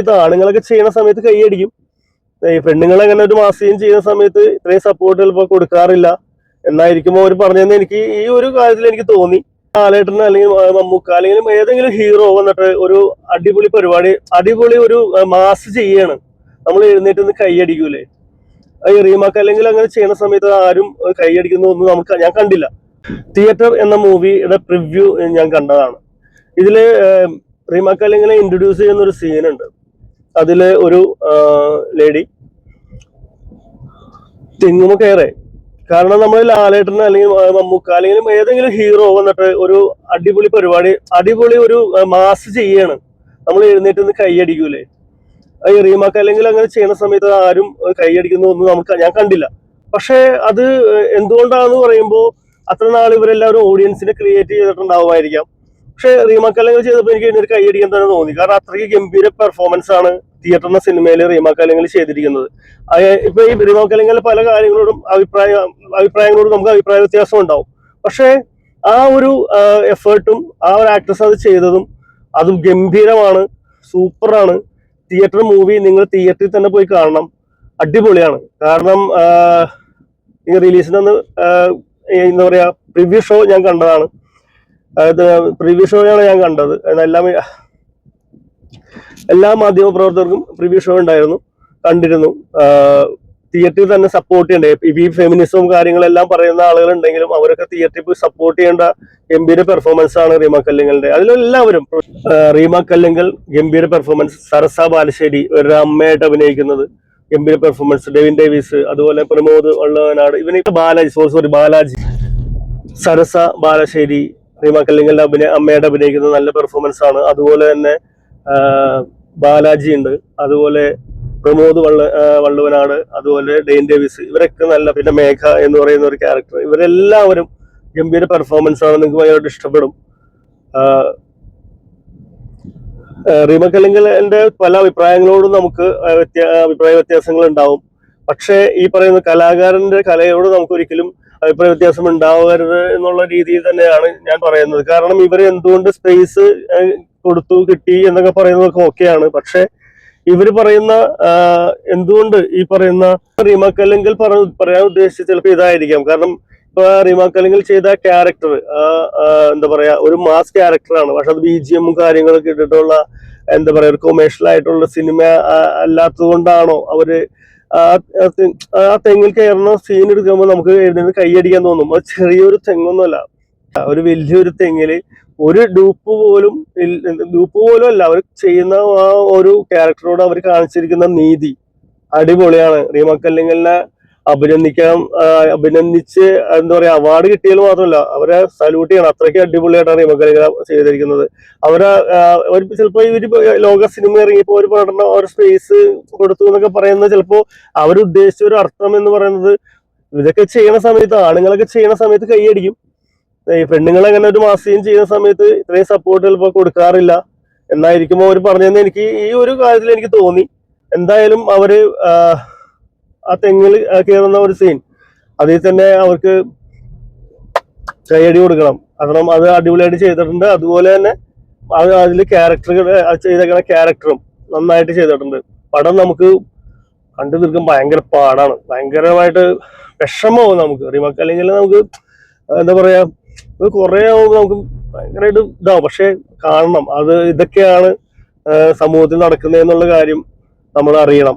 ഇത് ആണുങ്ങളൊക്കെ ചെയ്യുന്ന സമയത്ത് കൈയടിക്കും ഈ പെണ്ണുങ്ങൾ അങ്ങനെ ഒരു മാസികം ചെയ്യുന്ന സമയത്ത് ഇത്രയും സപ്പോർട്ട് ചിലപ്പോൾ കൊടുക്കാറില്ല. എന്നായിരിക്കുമ്പോൾ അവർ പറഞ്ഞതെന്ന് എനിക്ക് ഈ ഒരു കാര്യത്തിൽ എനിക്ക് തോന്നി. ലാലേട്ടന് അല്ലെങ്കിൽ മമ്മൂക്ക അല്ലെങ്കിൽ ഏതെങ്കിലും ഹീറോ വന്നിട്ട് ഒരു അടിപൊളി പരിപാടി അടിപൊളി ഒരു മാസ് ചെയ്യാണ്. നമ്മൾ എഴുന്നേറ്റ് നിന്ന് കൈയടിക്കൂലേ ഈ റീമാക്ക് അല്ലെങ്കിൽ അങ്ങനെ ചെയ്യുന്ന സമയത്ത് ആരും കൈയടിക്കുന്ന ഒന്നും നമുക്ക് ഞാൻ കണ്ടില്ല. തിയേറ്റർ എന്ന മൂവിയുടെ പ്രിവ്യൂ ഞാൻ കണ്ടതാണ്. ഇതിൽ റീമാക്ക് അല്ലെങ്കിൽ ഇൻട്രൊഡ്യൂസ് ചെയ്യുന്ന ഒരു സീനുണ്ട് അതിൽ ഒരു ലേഡി തെങ്ങുമ കയറേ കാരണം നമ്മൾ ലാലേട്ടന് അല്ലെങ്കിൽ മമ്മൂക്ക അല്ലെങ്കിൽ ഏതെങ്കിലും ഹീറോ വന്നിട്ട് ഒരു അടിപൊളി പരിപാടി അടിപൊളി ഒരു മാസ് ചെയ്യാണ്. നമ്മൾ എഴുന്നേറ്റ് നിന്ന് കൈയടിക്കൂലേ. ഈ റീമാക്ക് അല്ലെങ്കിൽ അങ്ങനെ ചെയ്യുന്ന സമയത്ത് ആരും കൈയടിക്കുന്ന ഒന്നും നമുക്ക് ഞാൻ കണ്ടില്ല. പക്ഷേ അത് എന്തുകൊണ്ടാണെന്ന് പറയുമ്പോൾ അത്ര നാൾ ഇവരെല്ലാവരും ഓഡിയൻസിനെ ക്രിയേറ്റ് ചെയ്തിട്ടുണ്ടാവുമായിരിക്കാം. പക്ഷെ റീമാക്ക് അല്ലെങ്കിൽ ചെയ്തപ്പോൾ എനിക്ക് ഇതിനൊരു കൈയടിക്കാൻ തന്നെ തോന്നി. കാരണം അത്രയ്ക്ക് ഗംഭീര പെർഫോമൻസ് ആണ് തിയേറ്റർ എന്ന സിനിമയിൽ റീമാക്ക് അല്ലെങ്കിൽ ചെയ്തിരിക്കുന്നത്. ഇപ്പൊ ഈ റീമാക്ക് അല്ലെങ്കിൽ പല കാര്യങ്ങളോടും അഭിപ്രായ അഭിപ്രായങ്ങളോടും നമുക്ക് അഭിപ്രായ വ്യത്യാസം ഉണ്ടാവും. പക്ഷേ ആ ഒരു എഫേർട്ടും ആ ഒരു ആക്ട്രസ് അത് ചെയ്തതും അതും ഗംഭീരമാണ് സൂപ്പറാണ് തിയേറ്റർ മൂവി നിങ്ങൾ തിയേറ്ററിൽ തന്നെ പോയി കാണണം. അടിപൊളിയാണ്. കാരണം ഈ റിലീസിന് അന്ന് എന്താ പറയാ പ്രിവ്യൂ ഷോ ഞാൻ കണ്ടതാണ്. അതായത് പ്രിവ്യൂ ഷോയാണ് ഞാൻ കണ്ടത്. എല്ലാം എല്ലാ മാധ്യമ പ്രവർത്തകർക്കും പ്രിവ്യൂ ഷോ ഉണ്ടായിരുന്നു. കണ്ടിരുന്നു. തിയേറ്ററിൽ തന്നെ സപ്പോർട്ട് ചെയ്യേണ്ടത് ഇപ്പൊ ഈ ഫെമിനിസവും കാര്യങ്ങളെല്ലാം പറയുന്ന ആളുകളുണ്ടെങ്കിലും അവരൊക്കെ തിയേറ്ററിൽ പോയി സപ്പോർട്ട് ചെയ്യേണ്ട ഗംഭീര പെർഫോമൻസ് ആണ് റീമ കല്ലിങ്ങലിന്റെ. അതിലെല്ലാവരും റീമ കല്ലിങ്കൽ ഗംഭീര പെർഫോമൻസ് സരസ ബാലശ്ശേരി ഒരു അമ്മയായിട്ട് അഭിനയിക്കുന്നത് ഗംഭീര പെർഫോമൻസ് ഡെവിൻ ഡേവിസ് അതുപോലെ പ്രമോദ് ഉള്ളവനാട് ഇവനൊക്കെ ബാലാജി സോറി സോറി ബാലാജി. സരസ ബാലശ്ശേരി റീമ കല്ലിങ്ങലിന്റെ അഭിനയ അമ്മയുടെ അഭിനയിക്കുന്ന നല്ല പെർഫോമൻസ് ആണ്. അതുപോലെ തന്നെ ബാലാജി ഉണ്ട്. അതുപോലെ പ്രമോദ് വള്ള വള്ളുവനാട് അതുപോലെ ഡെയിൻ ഡേവിസ് ഇവരൊക്കെ നല്ല പിന്നെ മേഘ എന്ന് പറയുന്ന ഒരു ക്യാരക്ടർ ഇവരെല്ലാവരും ഗംഭീര പെർഫോമൻസ് ആണ്. നിങ്ങൾക്ക് ഭയങ്കരമായിട്ട് ഇഷ്ടപ്പെടും. റീമ അല്ലെങ്കിൽ എന്റെ പല അഭിപ്രായങ്ങളോടും നമുക്ക് അഭിപ്രായ വ്യത്യാസങ്ങൾ ഉണ്ടാവും പക്ഷേ ഈ പറയുന്ന കലാകാരന്റെ കലയോട് നമുക്ക് ഒരിക്കലും അഭിപ്രായ വ്യത്യാസം ഉണ്ടാവരുത് എന്നുള്ള രീതിയിൽ തന്നെയാണ് ഞാൻ പറയുന്നത്. കാരണം ഇവർ എന്തുകൊണ്ട് സ്പേസ് കൊടുത്തു കിട്ടി എന്നൊക്കെ പറയുന്നതൊക്കെ ഓക്കെയാണ് പക്ഷെ ഇവർ പറയുന്ന എന്തുകൊണ്ട് ഈ പറയുന്ന റീമാക്ക് അല്ലെങ്കിൽ പറ- പറയാൻ ഉദ്ദേശിച്ചത് ചിലപ്പോൾ ഇതായിരിക്കാം. കാരണം ഇപ്പൊ റീമാക്ക് അല്ലെങ്കിൽ ചെയ്ത ക്യാരക്ടർ എന്താ പറയാ ഒരു മാസ് ക്യാരക്ടറാണ് പക്ഷെ അത് ബി ജി എമ്മും കാര്യങ്ങളൊക്കെ ഇട്ടിട്ടുള്ള എന്താ പറയാ ഒരു കൊമേഴ്ഷ്യൽ ആയിട്ടുള്ള സിനിമ അല്ലാത്തത് കൊണ്ടാണോ അവർ ആ തെങ്ങിൽ കയറുന്ന സീൻ എടുക്കുമ്പോൾ നമുക്ക് എഴുന്നേറ്റ് കൈയടിക്കാൻ തോന്നും. അത് ചെറിയൊരു തെങ്ങൊന്നുമല്ല. ഒരു വലിയൊരു തെങ്ങിൽ ഒരു ഡൂപ്പ് പോലും ഡൂപ്പ് പോലും അല്ല. അവർ ചെയ്യുന്ന ആ ഒരു ക്യാരക്ടറോട് അവർ കാണിച്ചിരിക്കുന്ന നീതി അടിപൊളിയാണ്. റീമക്കല്ലിങ്ങലിനെ അഭിനന്ദിക്കാൻ ആ, അഭിനന്ദിച്ച് എന്താ പറയാ അവാർഡ് കിട്ടിയാൽ മാത്രമല്ല അവരെ സല്യൂട്ട് ചെയ്യണം. അത്രയ്ക്ക് അടിപൊളിയായിട്ടാണ് റീമക്കല്ലിങ്ങൽ ചെയ്തിരിക്കുന്നത്. അവരെ അവർ ചിലപ്പോ ഇവർ ലോക സിനിമ ഇറങ്ങിയപ്പോ ഒരു പഠനം ഒരു സ്പേസ് കൊടുത്തു എന്നൊക്കെ പറയുന്നത് ചിലപ്പോ അവരുദ്ദേശിച്ച ഒരു അർത്ഥം എന്ന് പറയുന്നത് ഇതൊക്കെ ചെയ്യണ സമയത്ത് ആണുങ്ങളൊക്കെ ചെയ്യണ സമയത്ത് കൈയടിക്കും. ഈ പെണ്ണുങ്ങൾ അങ്ങനെ ഒരു മാസികം ചെയ്യുന്ന സമയത്ത് ഇത്രയും സപ്പോർട്ട് ചിലപ്പോൾ കൊടുക്കാറില്ല. എന്നായിരിക്കുമ്പോൾ അവർ പറഞ്ഞതെന്ന് എനിക്ക് ഈ ഒരു കാര്യത്തിൽ എനിക്ക് തോന്നി. എന്തായാലും അവർ ആ, തെങ്ങിൽ കയറുന്ന ഒരു സീൻ അതിൽ തന്നെ അവർക്ക് കൈയടി കൊടുക്കണം. കാരണം അത് അടിപൊളിയായിട്ട് ചെയ്തിട്ടുണ്ട്. അതുപോലെ തന്നെ അത് അതിൽ ക്യാരക്ടറുകൾ ചെയ്തേക്കുന്ന ക്യാരക്ടറും നന്നായിട്ട് ചെയ്തിട്ടുണ്ട്. പടം നമുക്ക് കണ്ടു തീർക്കാൻ ഭയങ്കര പാടാണ്. ഭയങ്കരമായിട്ട് വിഷമമാവും നമുക്ക്. റിമക്ക് അല്ലെങ്കിൽ നമുക്ക് എന്താ പറയാ ഇത് കുറെ ആവുമ്പോൾ നമുക്ക് ഭയങ്കരമായിട്ട് ഇതാവും. പക്ഷെ കാണണം. അത് ഇതൊക്കെയാണ് സമൂഹത്തിൽ നടക്കുന്നത് എന്നുള്ള കാര്യം നമ്മൾ അറിയണം.